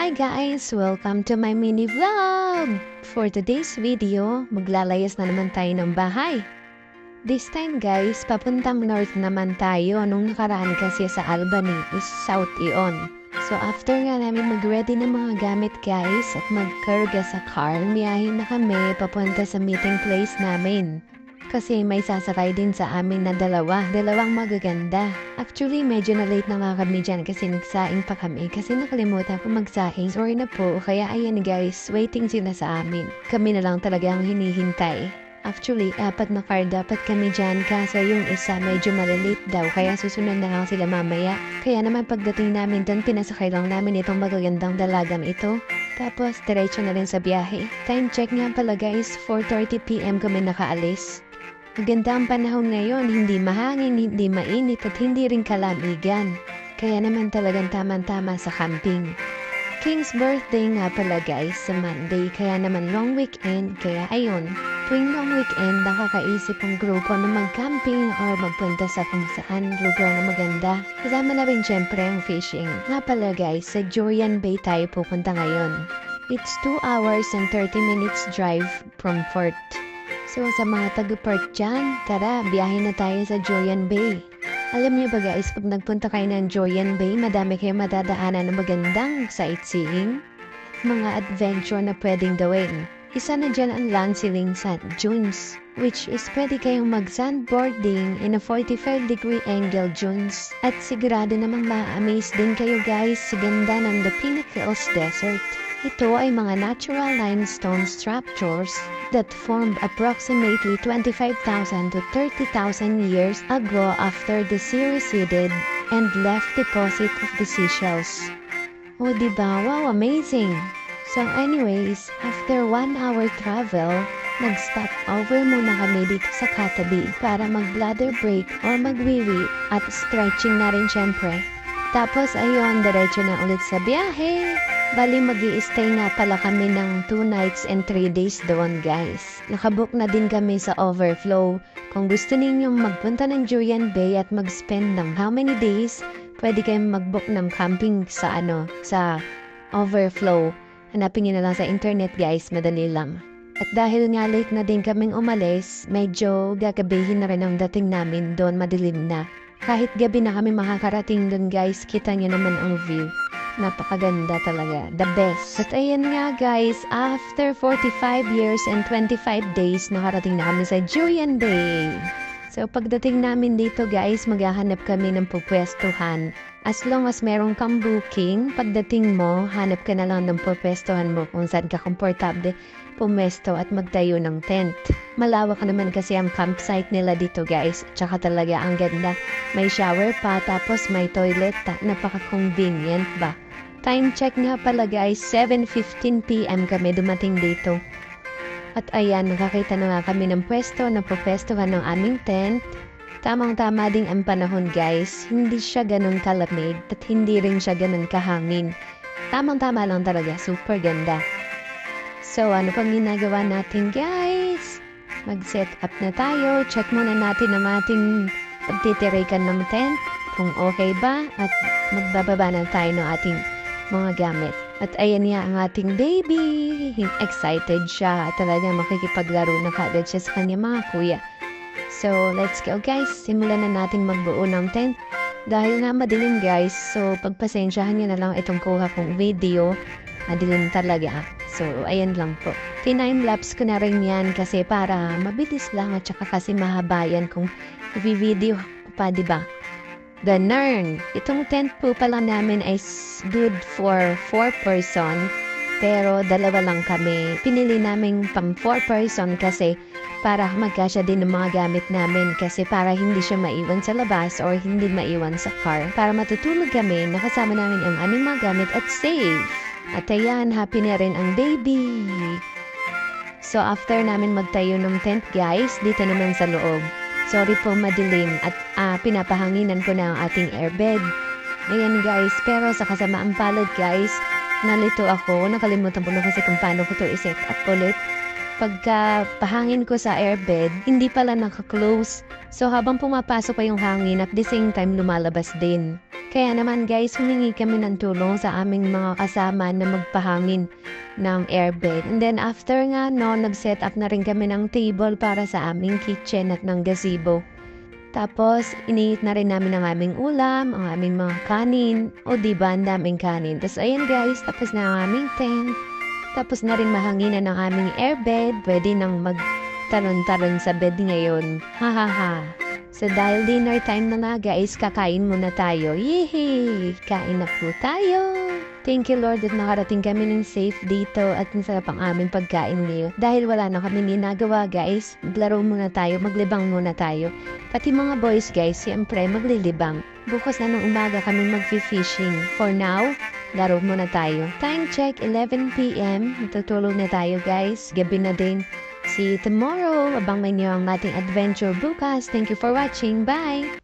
Hi guys! Welcome to my mini vlog! For today's video, maglalayas na naman tayo ng bahay. This time guys, papuntang north naman tayo. Nung nakaraan kasi sa Albany is South Ion. So after nga namin mag-ready ng mga gamit guys at magkarga sa car, miyahin na kami papunta sa meeting place namin. Kasi may sasakay din sa amin na dalawa, dalawang magaganda. Actually, medyo na late na nga kami dyan kasi nagsaing pa kami kasi nakalimutan ko magsaing. Sorry na po, kaya ayan guys, waiting sila sa amin. Kami na lang talaga ang hinihintay. Actually, apat na car dapat kami dyan kaso yung isa medyo malilate daw kaya susunod na lang sila mamaya. Kaya naman pagdating namin doon, pinasakay lang namin itong magagandang dalagang ito. Tapos, diretso na rin sa biyahe. Time check nga pala guys, 4.30pm kami nakaalis. Maganda ang panahon ngayon, hindi mahangin, hindi mainit at hindi rin kalamigan. Kaya naman talagang tamang-tama sa camping. King's birthday nga pala guys sa Monday, kaya naman long weekend, kaya ayun. Tuwing long weekend, nakakaisip ang grupo na mag-camping or magpunta sa kung saan lugar na maganda. Kasama na rin syempre ang fishing. Nga pala guys, sa Jorian Bay tayo pupunta ngayon. It's 2 hours and 30 minutes drive from Fort. So sa mga taga-port dyan, tara, biyahe na tayo sa Joyan Bay. Alam niyo ba guys, pag nagpunta kayo ng Joyan Bay, madami kayo madadaanan ng magandang sightseeing, mga adventure na pwedeng gawin. Isa na dyan ang Lansiling Sand Dunes, which is pwede kayong mag-sandboarding in a 45 degree angle dunes. At sigurado namang ma-amaze din kayo guys sa ganda ng The Pinnacles Desert. Ito ay mga natural limestone structures that formed approximately 25,000 to 30,000 years ago after the sea receded and left deposit of the seashells. O diba? Wow, amazing! So anyways, after one hour travel, nag-stop over muna kami dito sa katabi para mag-bladder break or magwiwi at stretching na rin syempre. Tapos ayun, diretso na ulit sa biyahe. Bali mag stay nga pala kami ng 2 nights and 3 days doon guys. Nakabook na din kami sa Overflow. Kung gusto ninyong magpunta ng Julian Bay at mag-spend ng how many days, pwede kayong mag-book ng camping sa ano, sa Overflow. Hanapin nyo na lang sa internet guys, madali lang. At dahil nga late na din kaming umalis, medyo gagabihin na rin ang dating namin doon madilim na. Kahit gabi na kami makakarating doon guys, kita nyo naman ang view. Napakaganda talaga. The best. At ayan nga guys, after 45 years and 25 days, nakarating na kami sa Julian Bay. So pagdating namin dito guys, maghahanap kami ng pupwestuhan. As long as meron kang booking, pagdating mo, hanap ka na lang ng pupwestuhan mo kung saan ka komportable pumesto at magtayo ng tent. Malawak naman kasi ang campsite nila dito guys. Tsaka talaga ang ganda. May shower pa tapos may toilet. Napaka-convenient ba? Time check nga pala guys, 7.15pm kami dumating dito. At ayan, nakakita na nga kami ng pwesto na pupwestuhan ng aming tent. Tamang-tama ding ang panahon guys, hindi siya ganun kalamig at hindi rin siya ganun kahangin. Tamang-tama lang talaga, super ganda. So ano pang ginagawa natin guys? Mag-set up na tayo, check muna natin ang ating pagtitirikan ng tent, kung okay ba, at magbababa na tayo ng ating mga gamit. At ayan niya ang ating baby. Excited siya. Talaga makikipaglaro na kagad siya sa kanya mga kuya. So, let's go guys. Simulan na natin magbuo ng tent. Dahil nga madilim guys, so pagpasensyahan niyo na lang itong kuha kong video. Madilim talaga. So, ayan lang po. Tinime-lapse ko na rin yan kasi para mabilis lang at saka kasi mahaba yan kung i-video pa, di ba? The Nern. Itong tent po pala namin ay good for 4 person. Pero dalawa lang kami. Pinili namin pang 4 person kasi para magkasya din ng mga gamit namin kasi para hindi siya maiwan sa labas or hindi maiwan sa car. Para matutulog kami, nakasama namin ang aming mga gamit at safe. At ayan, happy na rin ang baby. So after namin magtayo ng tent guys, dito naman sa loob. Sorry po madilim at ah, pinapahanginan ko na ang ating airbed. Ayan guys, pero sa kasamaang palad guys, nalito ako, nakalimutan ko na kasi kung paano ko to iset up ulit. Pagka pahangin ko sa airbed, hindi pala naka-close. So habang pumapasok pa yung hangin at the same time lumalabas din. Kaya naman guys, humingi kami ng tulong sa aming mga kasama na magpahangin ng airbed. And then after nga no, nag-set up na rin kami ng table para sa aming kitchen at ng gazebo. Tapos, iniit na rin namin ang aming ulam, ang aming mga kanin. O diba, ang daming kanin. Tapos, ayan guys, tapos na ang aming tent. Tapos na rin mahanginan ng aming airbed. Pwede nang mag-talon-talon sa bed ngayon. Ha ha ha. So dahil dinner time na nga guys, kakain muna tayo. Yehey! Kain na po tayo! Thank you Lord at nakarating kami ng safe dito at masarap ang aming pagkain ngayon. Dahil wala na kami ginagawa guys, maglaro muna tayo, maglibang muna tayo. Pati mga boys guys, siyempre maglilibang. Bukas na ng umaga kami mag-fishing. For now, laro muna tayo. Time check, 11pm. Matutulog na tayo guys. Gabi na din. See you tomorrow. Abang niyo ang ating adventure bukas. Thank you for watching. Bye!